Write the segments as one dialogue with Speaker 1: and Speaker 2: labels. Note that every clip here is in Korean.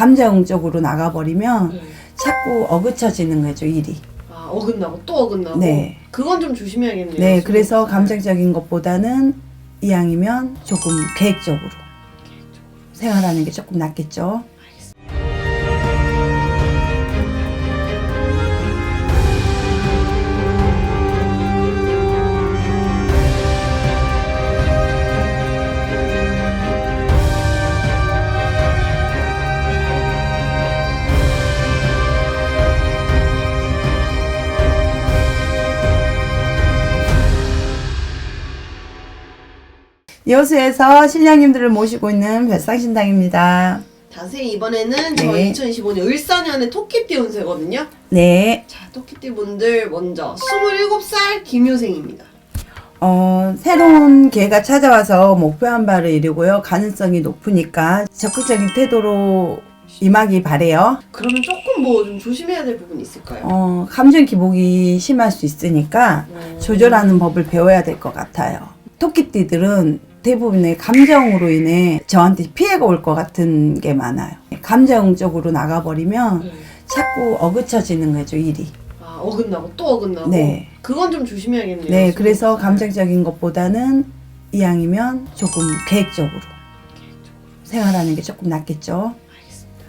Speaker 1: 감정적으로 나가버리면
Speaker 2: 네.
Speaker 1: 자꾸 어그쳐지는 거죠, 일이.
Speaker 2: 아 어긋나고 또 어긋나고.
Speaker 1: 네.
Speaker 2: 그건 좀 조심해야겠네요.
Speaker 1: 네, 그래서
Speaker 2: 네.
Speaker 1: 감정적인 것보다는 이왕이면 조금 계획적으로 생활하는 게 조금 낫겠죠. 여수에서 신령님들을 모시고 있는 별상신당입니다.
Speaker 2: 자세히 이번에는
Speaker 1: 네.
Speaker 2: 저희 2025년 을사년의 토끼띠 운세거든요.
Speaker 1: 네,
Speaker 2: 자, 토끼띠 분들 먼저 27살 김효생입니다.
Speaker 1: 어, 새로운 기회가 찾아와서 목표한 바를 이루고요. 가능성이 높으니까 적극적인 태도로 임하기 바래요.
Speaker 2: 그러면 조금 뭐 좀 조심해야 될 부분이 있을까요?
Speaker 1: 어, 감정 기복이 심할 수 있으니까
Speaker 2: 어.
Speaker 1: 조절하는 법을 배워야 될 것 같아요. 토끼띠들은 대부분의 감정으로 인해 저한테 피해가 올 것 같은 게 많아요. 감정적으로 나가버리면
Speaker 2: 네.
Speaker 1: 자꾸 어그쳐지는 거죠, 일이.
Speaker 2: 아 어긋나고 또 어긋나고.
Speaker 1: 네.
Speaker 2: 그건 좀 조심해야겠네요.
Speaker 1: 네, 그래서
Speaker 2: 네.
Speaker 1: 감정적인 것보다는 이왕이면 조금 계획적으로 생활하는 게 조금 낫겠죠.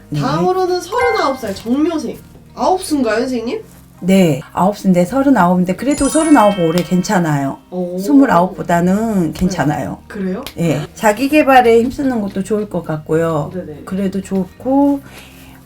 Speaker 1: 네.
Speaker 2: 다음으로는 39살 정묘생. 아홉 수인가요, 선생님?
Speaker 1: 네, 아홉 인데 서른아홉인데 그래도 서른아홉 올해 괜찮아요.
Speaker 2: 오.
Speaker 1: 스물아홉보다는 괜찮아요.
Speaker 2: 그래요?
Speaker 1: 예, 자기 개발에 힘쓰는 것도 좋을 것 같고요.
Speaker 2: 네네.
Speaker 1: 그래도 좋고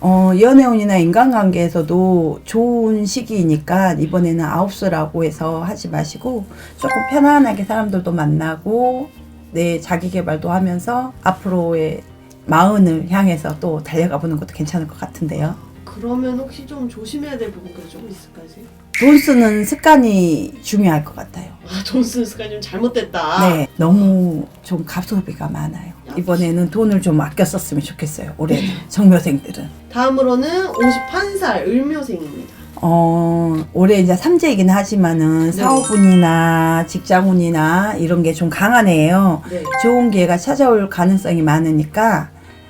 Speaker 1: 어, 연애운이나 인간관계에서도 좋은 시기이니까 이번에는 아홉수라고 해서 하지 마시고 조금 편안하게 사람들도 만나고 내 자기 개발도 하면서 앞으로의 마흔을 향해서 또 달려가 보는 것도 괜찮을 것 같은데요.
Speaker 2: 그러면 혹시 좀 조심해야 될 부분도 좀 있을까요? 선생님?
Speaker 1: 돈 쓰는 습관이 중요할 것 같아요.
Speaker 2: 아, 존슨 습관이 좀 잘못됐다.
Speaker 1: 네, 너무 좀 갑소비가 많아요. 이번에는 돈을 좀 아껴 썼으면 좋겠어요. 올해 는 정묘생들은.
Speaker 2: 다음으로는 51살 을묘생입니다.
Speaker 1: 어, 올해 이제 삼재이긴 하지만은
Speaker 2: 네.
Speaker 1: 사업운이나 직장운이나 이런 게 좀 강한 해예요.
Speaker 2: 네.
Speaker 1: 좋은 기회가 찾아올 가능성이 많으니까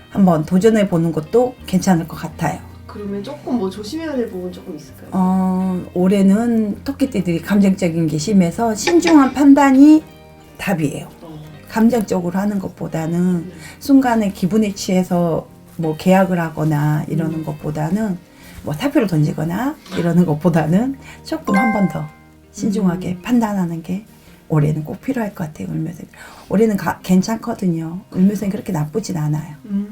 Speaker 1: 한번 도전해 보는 것도 괜찮을 것 같아요.
Speaker 2: 그러면 조금 뭐 조심해야 될 부분 조금 있을까요?
Speaker 1: 어, 올해는 토끼띠들이 감정적인 게 심해서 신중한 판단이 답이에요.
Speaker 2: 어.
Speaker 1: 감정적으로 하는 것보다는
Speaker 2: 네.
Speaker 1: 순간에 기분에 취해서 뭐 계약을 하거나 이러는
Speaker 2: 음.
Speaker 1: 것보다는 뭐 사표를 던지거나 이러는 것보다는 조금 한 번 더 신중하게
Speaker 2: 음.
Speaker 1: 판단하는 게 올해는 꼭 필요할 것 같아요 을묘생 올해는 가- 괜찮거든요 을묘생 그렇게 나쁘진 않아요
Speaker 2: 음.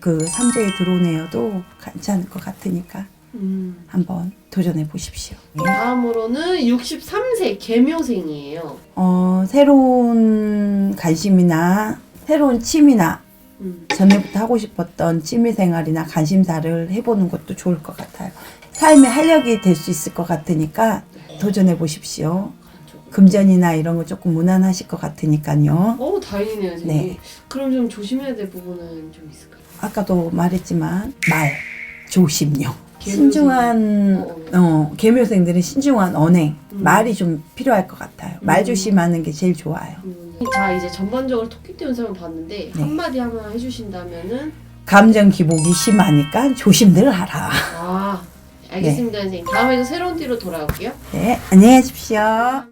Speaker 1: 그 삼재에 들어온 애여도 괜찮을 것 같으니까
Speaker 2: 음.
Speaker 1: 한번 도전해 보십시오 네.
Speaker 2: 다음으로는 63세 개묘생이에요.
Speaker 1: 어, 새로운 관심이나 새로운 취미나
Speaker 2: 음.
Speaker 1: 전에부터 하고 싶었던 취미 생활이나 관심사를 해보는 것도 좋을 것 같아요. 삶의 활력이 될 수 있을 것 같으니까 도전해 보십시오. 금전이나 이런 거 조금 무난하실 것 같으니까요.
Speaker 2: 어 다행이네요, 선생님.
Speaker 1: 네.
Speaker 2: 그럼 좀 조심해야 될 부분은 좀 있을까요?
Speaker 1: 아까도 말했지만 말 조심요.
Speaker 2: 개묘생.
Speaker 1: 신중한
Speaker 2: 어,
Speaker 1: 어, 개묘생들은 신중한 언행
Speaker 2: 음.
Speaker 1: 말이 좀 필요할 것 같아요. 말
Speaker 2: 음.
Speaker 1: 조심하는 게 제일 좋아요.
Speaker 2: 음. 자 이제 전반적으로 토끼띠 운세만 봤는데
Speaker 1: 네.
Speaker 2: 한마디 하나 해주신다면은
Speaker 1: 감정 기복이 심하니까 조심들 하라.
Speaker 2: 아 알겠습니다, 선생님. 다음에도 새로운 띠로 돌아올게요.
Speaker 1: 네, 안녕히 계십시오.